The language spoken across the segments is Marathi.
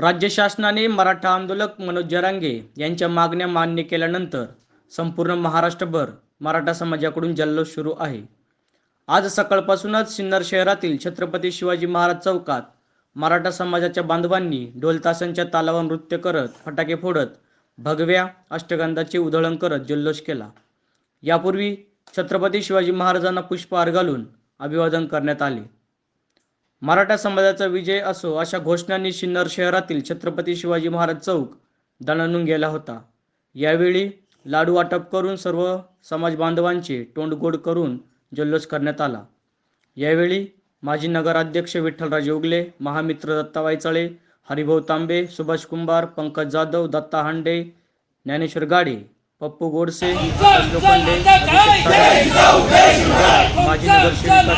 राज्य शासनाने मराठा आंदोलक मनोज जरांगे यांच्या मागण्या मान्य केल्यानंतर संपूर्ण महाराष्ट्रभर मराठा समाजाकडून जल्लोष सुरू आहे. आज सकाळपासूनच सिन्नर शहरातील छत्रपती शिवाजी महाराज चौकात मराठा समाजाच्या बांधवांनी ढोलतासांच्या तालावर नृत्य करत फटाके फोडत भगव्या अष्टगंधाचे उधळण करत जल्लोष केला. यापूर्वी छत्रपती शिवाजी महाराजांना पुष्पहार घालून अभिवादन करण्यात आले. मराठा समाजाचा विजय असो अशा घोषणांनी सिन्नर शहरातील छत्रपती शिवाजी महाराज चौक दणणून गेला होता. यावेळी लाडू वाटप करून सर्व समाज बांधवांचे तोंड गोड करून जल्लोष करण्यात आला. यावेळी माजी नगराध्यक्ष विठ्ठलराजे उगले महामित्र दत्ता वायचळे हरिभाऊ तांबे सुभाष कुंभार पंकज जाधव दत्ता हांडे ज्ञानेश्वर गाडे पप्पू गोडसे लोखंडे माजी नगरसेविका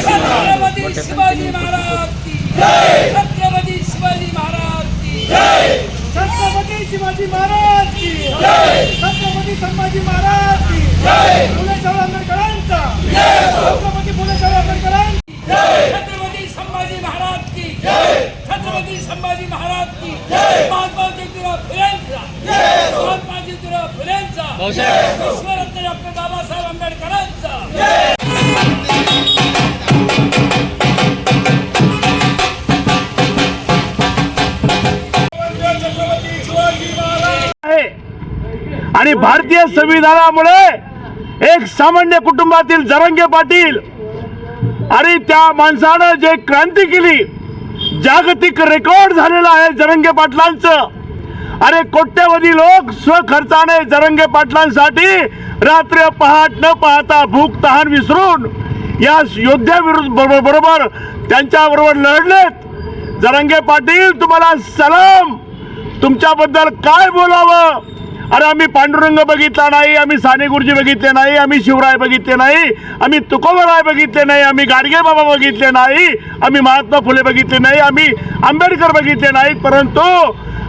छत्रपती शिवाजी महाराज की जय छत्रपती शिवाजी महाराज की जय छत्रपती शिवाजी महाराज की जय छत्रपती संभाजी महाराज की जय फुले शाहू आंबेडकरांचा छत्रपती फुले शाहू आंबेडकरांचा जय छत्रपती संभाजी महाराज की जय छत्रपती संभाजी महाराज की जय महात्मा ज्योतिराव फुलेंचा जय महात्मा ज्योतिराव फुलेंचा विश्वरत्न डॉक्टर बाबासाहेब आंबेडकरांचा आणि भारतीय संविधानामुळे एक सामान्य कुटुंबातील जरंगे पाटील आणि त्या माणसानं जे क्रांती केली जागतिक रेकॉर्ड झालेलं आहे जरंगे पाटलांचं. अरे कोट्यवधी लोक स्वखर्चाने जरंगे पाटलांसाठी रात्र पहाट न पाहता भूक तहान विसरून या योद्ध्याविरुद्ध बरोबर बरोबर त्यांच्याबरोबर लढलेत. जरंगे पाटील तुम्हाला सलाम. तुमच्याबद्दल काय बोलावं? अरे आम्ही पांडुरंग बघितला नाही आम्ही साने गुरुजी बघितले नाही आम्ही शिवराय बघितले नाही आम्ही तुकोबराय बघितले नाही आम्ही गाडगे बाबा बघितले नाही आम्ही महात्मा फुले बघितले नाही आम्ही आंबेडकर बघितले नाहीत परंतु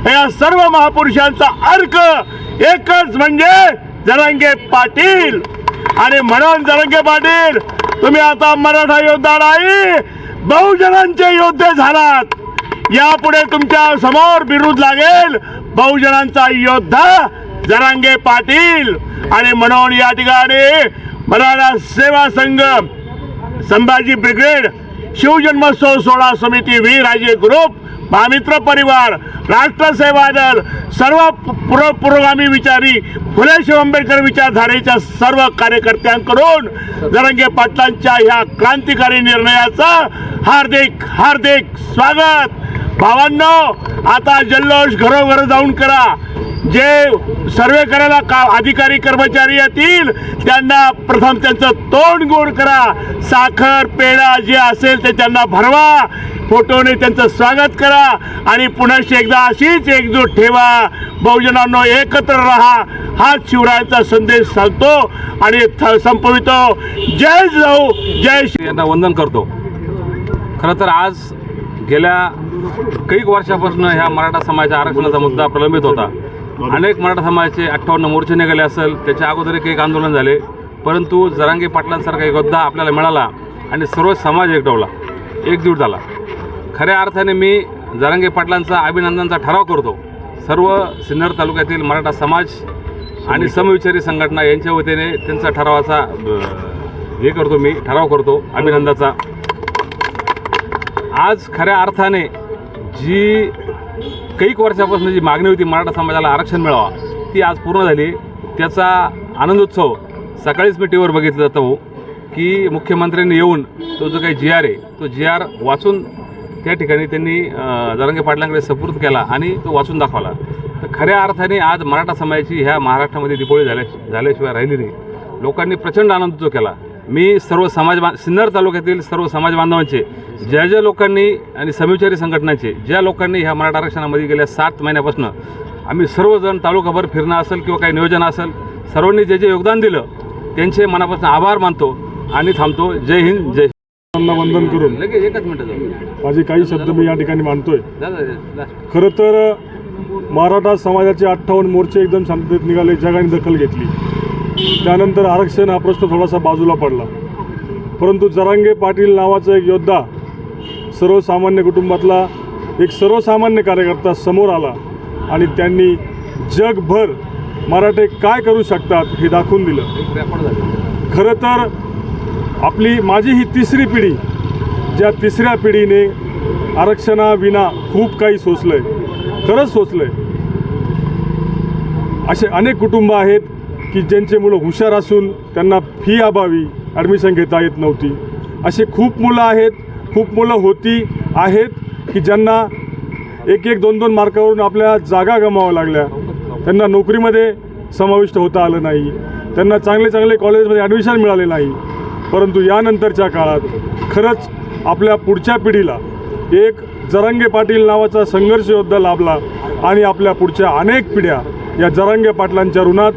या सर्व महापुरुषांचा अर्क एकच म्हणजे जरंगे पाटील. आणि म्हणून जरंगे पाटील तुम्ही आता मराठा योद्धा नाही बहुजनांचे योद्धे झालात. यापुढे तुमच्यासमोर विरोध लागेल बहुजनांचा योद्धा जरांगे पाटील. आणि म्हणून या ठिकाणी मराठा सेवा संघ संभाजी ब्रिगेड शिवजन्मोत्सव सोहळा समिती वीर राजे ग्रुप महामित्र परिवार राष्ट्र सेवा दल सर्व पुरो पुरोगामी विचारी फुले शिव आंबेडकर विचारधारेच्या सर्व कार्यकर्त्यांकडून जरंगे पाटलांच्या ह्या क्रांतिकारी निर्णयाचं हार्दिक हार्दिक स्वागत! भावांनो आता जल्लोष घरोघर जाऊन करा. जे सर्वे करायला का अधिकारी कर्मचारी येतील त्यांना प्रथम त्यांचं तोंड गोड करा. साखर पेढा जे असेल ते त्यांना भरवा. फोटोने त्यांचं स्वागत करा. आणि पुन्हा एकदा अशीच एकजूट ठेवा. बहुजनांनो एकत्र राहा. हाच शिवरायाचा संदेश सांगतो आणि थ- संपवितो. जय जाऊ जय श्री यांना वंदन करतो. खरं तर आज गेल्या काही वर्षापासून ह्या मराठा समाजाच्या आरक्षणाचा मुद्दा प्रलंबित होता. अनेक मराठा समाजाचे अठ्ठावन्न मोर्चे निघाले असेल त्याच्या अगोदर एक आंदोलन झाले. परंतु जरांगे पाटलांसारखा एक योद्धा आपल्याला मिळाला आणि सर्व समाज एकटवला. एकजूट झाला. खऱ्या अर्थाने मी जरांगे पाटलांचा अभिनंदनचा ठराव करतो. सर्व सिन्नर तालुक्यातील मराठा समाज आणि समविचारी संघटना यांच्या वतीने त्यांचा ठरावाचा हे करतो मी ठराव करतो अभिनंदाचा आज खऱ्या अर्थाने जी कैक वर्षापासून जी मागणी होती मराठा समाजाला आरक्षण मिळावा ती आज पूर्ण झाली. त्याचा आनंदोत्सव सकाळीच मी टी व्हीवर बघितलं जातो हो, की मुख्यमंत्र्यांनी येऊन तो जो काही जी आर आहे तो जी आर वाचून त्या ठिकाणी त्यांनी अं, जरांगे पाटलांकडे सपूर्द केला आणि तो वाचून दाखवला. तर खऱ्या अर्थाने आज मराठा समाजाची ह्या महाराष्ट्रामध्ये दिपोळी झाल्या झाल्याशिवाय राहिली नाही. लोकांनी प्रचंड आनंद केला. मी सर्व समाज बां सिन्नर तालुक्यातील सर्व समाज बांधवांचे ज्या ज्या लोकांनी आणि समविचारी संघटनांचे ज्या लोकांनी ह्या मराठा आरक्षणामध्ये गेल्या सात महिन्यापासून आम्ही सर्वजण तालुकाभर फिरणं असेल किंवा काही नियोजन असेल सर्वांनी जे जे योगदान दिलं त्यांचे मनापासून आभार मानतो आणि थांबतो. जय हिंद जय त्यांना वंदन करून एकच मिनटं माझे काही शब्द मी या ठिकाणी दादा. खरं तर मराठा समाजाचे अठ्ठावन्न मोर्चे एकदम शांततेत निघाले जगाने दखल घेतली. त्यानंतर आरक्षण हा प्रश्न थोडासा बाजूला पडला. परंतु जरांगे पाटील नावाचा एक योद्धा सर्वसामान्य कुटुंबातला एक सर्वसामान्य कार्यकर्ता समोर आला आणि त्यांनी जगभर मराठे काय करू शकतात हे दाखवून दिलं. खरं तर आपली माझी ही तिसरी पिढी ज्या तिसऱ्या पिढीने आरक्षणाविना खूप काही सोचलं आहे खरंच सोचलं आहे असे अनेक कुटुंब आहेत की ज्यांचे मुलं हुशार असून त्यांना फी अभावी ॲडमिशन घेता येत नव्हती. असे खूप मुलं आहेत खूप मुलं होती आहेत की ज्यांना एक एक दोन दोन मार्कावरून आपल्या जागा गमाव्या लागल्या. त्यांना नोकरीमध्ये समाविष्ट होता आलं नाही. त्यांना चांगले चांगले कॉलेजमध्ये ॲडमिशन मिळाले नाही. परंतु यानंतरच्या काळात खरंच आपल्या पुढच्या पिढीला एक जरांगे पाटील नावाचा संघर्ष योद्धा लाभला आणि आपल्या पुढच्या अनेक पिढ्या या जरांगे पाटलांच्या ऋणात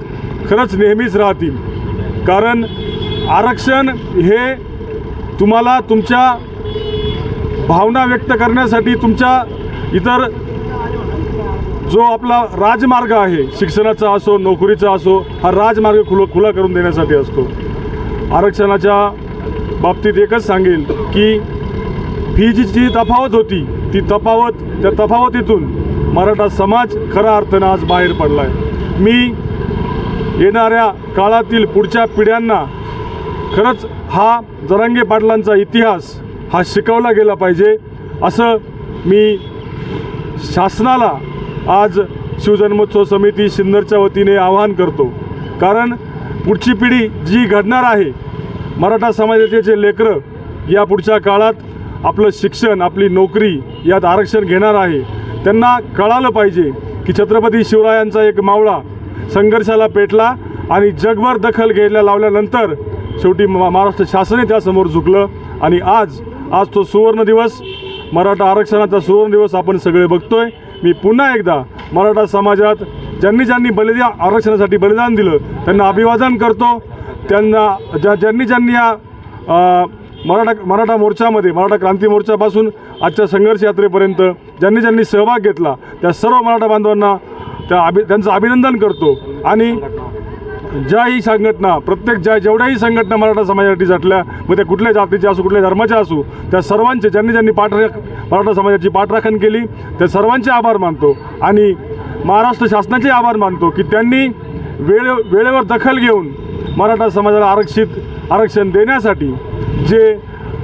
खरंच नेहमीच राहतील. कारण आरक्षण हे तुम्हाला तुमच्या भावना व्यक्त करण्यासाठी तुमच्या इतर जो आपला राजमार्ग आहे शिक्षणाचा असो नोकरीचा असो हा राजमार्ग खुला खुला करून देण्यासाठी असतो. आरक्षणाच्या बाबतीत एकच सांगेल की फी जी जी तफावत होती ती तफावत त्या तफावतीतून मराठा समाज खरा अर्थानं आज बाहेर पडला आहे मी येणाऱ्या काळातील पुढच्या पिढ्यांना खरंच हा जरांगे पाटलांचा इतिहास हा शिकवला गेला पाहिजे. असं मी शासनाला आज शिवजन्मोत्सव समिती सिन्नरच्या वतीने आवाहन करतो. कारण पुढची पिढी जी घडणार आहे मराठा समाजाचे जे लेकरं या पुढच्या काळात आपलं शिक्षण आपली नोकरी यात आरक्षण घेणार आहे त्यांना कळालं पाहिजे की छत्रपती शिवरायांचा एक मावळा संघर्षाला पेटला आणि जगभर दखल घ्यायला लावल्यानंतर शेवटी महाराष्ट्र शासनही त्यासमोर झुकलं. आणि आज आज तो सुवर्ण दिवस. मराठा आरक्षणाचा सुवर्ण दिवस आपण सगळे बघतोय. मी पुन्हा एकदा मराठा समाजात ज्यांनी ज्यांनी बलिदान आरक्षणासाठी बलिदान दिलं त्यांना अभिवादन करतो. त्यांना ज्या ज्यांनी ज्यांनी या मराठा मराठा मोर्चामध्ये मराठा क्रांती मोर्चापासून आजच्या संघर्ष यात्रेपर्यंत ज्यांनी ज्यांनी सहभाग घेतला त्या सर्व मराठा बांधवांना त्या अभि त्यांचं अभिनंदन करतो. आणि ज्या ही संघटना प्रत्येक ज्या जेवढ्याही संघटना मराठा समाजासाठी झटल्या मग त्या कुठल्या जातीच्या असू कुठल्या धर्माच्या असू त्या सर्वांचे ज्यांनी ज्यांनी पाठराख मराठा समाजाची पाठराखण केली त्या सर्वांचे आभार मानतो. आणि महाराष्ट्र शासनाचे आभार मानतो की त्यांनी वेळे वेळेवर दखल घेऊन मराठा समाजाला आरक्षित आरक्षण देण्यासाठी जे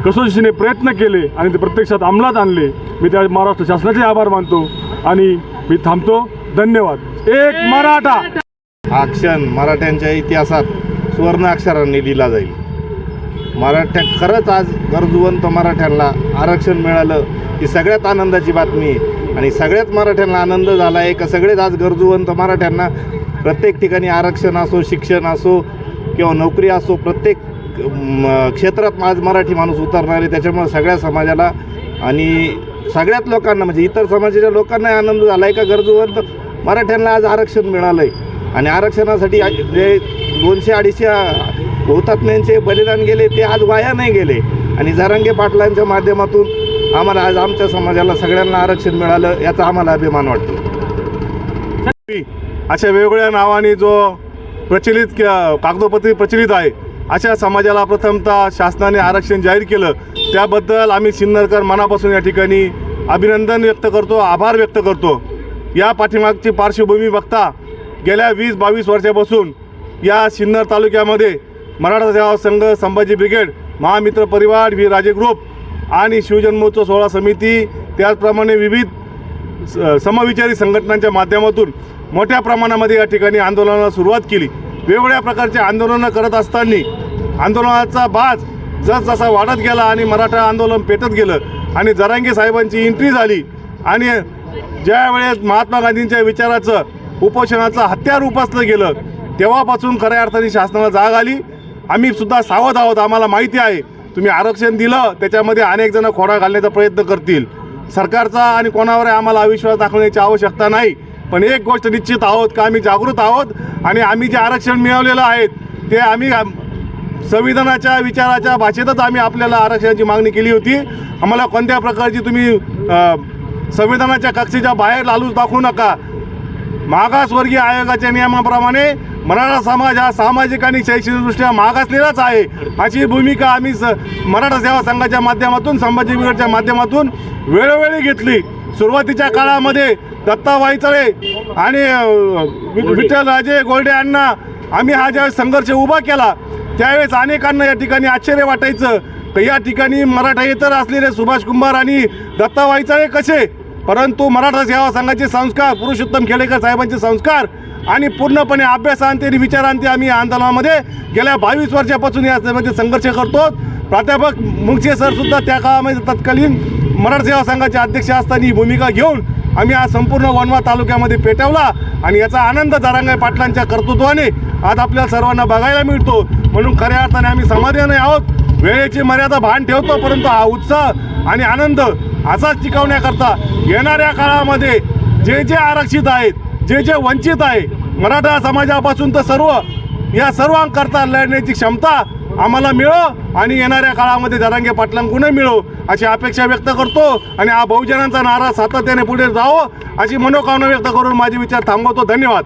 कसोशीने प्रयत्न केले आणि ते प्रत्यक्षात अंमलात आणले मी त्या महाराष्ट्र शासनाचे आभार मानतो. आणि मी थांबतो. धन्यवाद. एक मराठा. हा क्षण मराठ्यांच्या इतिहासात सुवर्ण अक्षरांनी लिहिला जाईल. मराठ्या खरंच आज गरजवंत मराठ्यांना आरक्षण मिळालं ही सगळ्यात आनंदाची बातमी आहे. आणि सगळ्यात मराठ्यांना आनंद झाला आहे का सगळेच आज गरजवंत मराठ्यांना प्रत्येक ठिकाणी आरक्षण असो शिक्षण असो किंवा नोकरी असो प्रत्येक क्षेत्रात आज मराठी माणूस उतरणार आहे. त्याच्यामुळे सगळ्या समाजाला आणि सगळ्यात लोकांना म्हणजे इतर समाजाच्या लोकांनाही आनंद झाला. आहे का गरजूवंत मराठ्यांना आज आरक्षण मिळालं आहे आणि आरक्षणासाठी जे दोनशे अडीचशे हुतात्म्यांचे बलिदान गेले ते आज वाया नाही गेले. आणि जरांगे पाटलांच्या माध्यमातून आम्हाला आज आमच्या समाजाला सगळ्यांना आरक्षण मिळालं याचा आम्हाला अभिमान वाटतो. अशा वेगवेगळ्या नावाने जो प्रचलित कागदोपत्री प्रचलित आहे अशा समाजाला प्रथमतः शासनाने आरक्षण जाहीर केलं. त्याबद्दल आम्ही सिन्नरकर मनापासून या ठिकाणी अभिनंदन व्यक्त करतो आभार व्यक्त करतो. या पाठीमागची पार्श्वभूमी बघता गेल्या वीस बावीस वर्षापासून या सिन्नर तालुक्यामध्ये मराठा सेवा संघ संभाजी ब्रिगेड महामित्र परिवार व्ही राजे ग्रुप आणि शिवजन्मोत्सव सोहळा समिती त्याचप्रमाणे विविध स- समविचारी संघटनांच्या माध्यमातून मोठ्या प्रमाणामध्ये या ठिकाणी आंदोलनाला सुरुवात केली. वेगवेगळ्या प्रकारचे आंदोलनं करत असताना आंदोलनाचा बाज जसजसा वाढत गेला आणि मराठा आंदोलन पेटत गेलं आणि जरांगे साहेबांची एंट्री झाली आणि ज्यावेळेस महात्मा गांधींच्या विचाराचं उपोषणाचं हत्यार उपासलं गेलं तेव्हापासून खऱ्या अर्थाने शासनाला जाग आली. आम्ही सुद्धा सावध आहोत आम्हाला माहिती आहे. तुम्ही आरक्षण दिलं त्याच्यामध्ये अनेक जण खोडा घालण्याचा प्रयत्न करतील. सरकारचा आणि कोणावर आम्हाला अविश्वास दाखवण्याची आवश्यकता नाही. पण एक गोष्ट निश्चित आहोत का आम्ही जागृत आहोत आणि आम्ही जे आरक्षण मिळवलेलं आहे ते आम्ही संविधानाच्या विचाराच्या भाषेतच आम्ही आपल्याला आरक्षणाची मागणी केली होती. आम्हाला कोणत्या प्रकारची तुम्ही संविधानाच्या कक्षेच्या बाहेर लालूच दाखवू नका. मागासवर्गीय आयोगाच्या नियमाप्रमाणे मराठा समाज हा सामाजिक आणि शैक्षणिकदृष्ट्या मागासलेलाच आहे. अशी भूमिका आम्ही स मराठा सेवा संघाच्या माध्यमातून संभाजी ब्रिगेडच्या माध्यमातून वेळोवेळी घेतली. सुरुवातीच्या काळामध्ये दत्ता वायचळे आणि अ, राजे विठ्ठलराजे गोल्डे यांना आम्ही हा ज्यावेळेस संघर्ष उभा केला त्यावेळेस अनेकांना या ठिकाणी आश्चर्य वाटायचं. की या ठिकाणी मराठेतर असलेले सुभाष कुंभार आणि दत्ता वाईचळे कसे? परंतु मराठा सेवा संघाचे संस्कार पुरुषोत्तम खेडेकर साहेबांचे संस्कार आणि पूर्णपणे अभ्यासांती आणि विचारांती आम्ही आंदोलनामध्ये गेल्या बावीस वर्षापासून या मध्ये संघर्ष करतो. प्राध्यापक मुंगचे सरसुद्धा त्या काळामध्ये तत्कालीन मराठा सेवा संघाचे अध्यक्ष असताना ही भूमिका घेऊन आम्ही आज संपूर्ण वनवा तालुक्यामध्ये पेटवला आणि याचा आनंद जारांगाई पाटलांच्या कर्तृत्वाने आज आपल्या सर्वांना बघायला मिळतो. म्हणून खऱ्या अर्थाने आम्ही समाधानी आहोत. वेळेची मर्यादा भान ठेवतो परंतु हा उत्साह आणि आनंद असाच टिकवण्याकरता येणाऱ्या काळामध्ये जे जे आरक्षित आहेत जे जे वंचित आहे मराठा समाजापासून तर सर्व या सर्वांकरता लढण्याची क्षमता आम्हाला मिळो आणि येणाऱ्या काळामध्ये जरांगे पाटलांकडून मिळो अशी अपेक्षा व्यक्त करतो आणि हा बहुजनांचा नारा सातत्याने पुढे जावो अशी मनोकामना व्यक्त करून माझे विचार थांबवतो. धन्यवाद.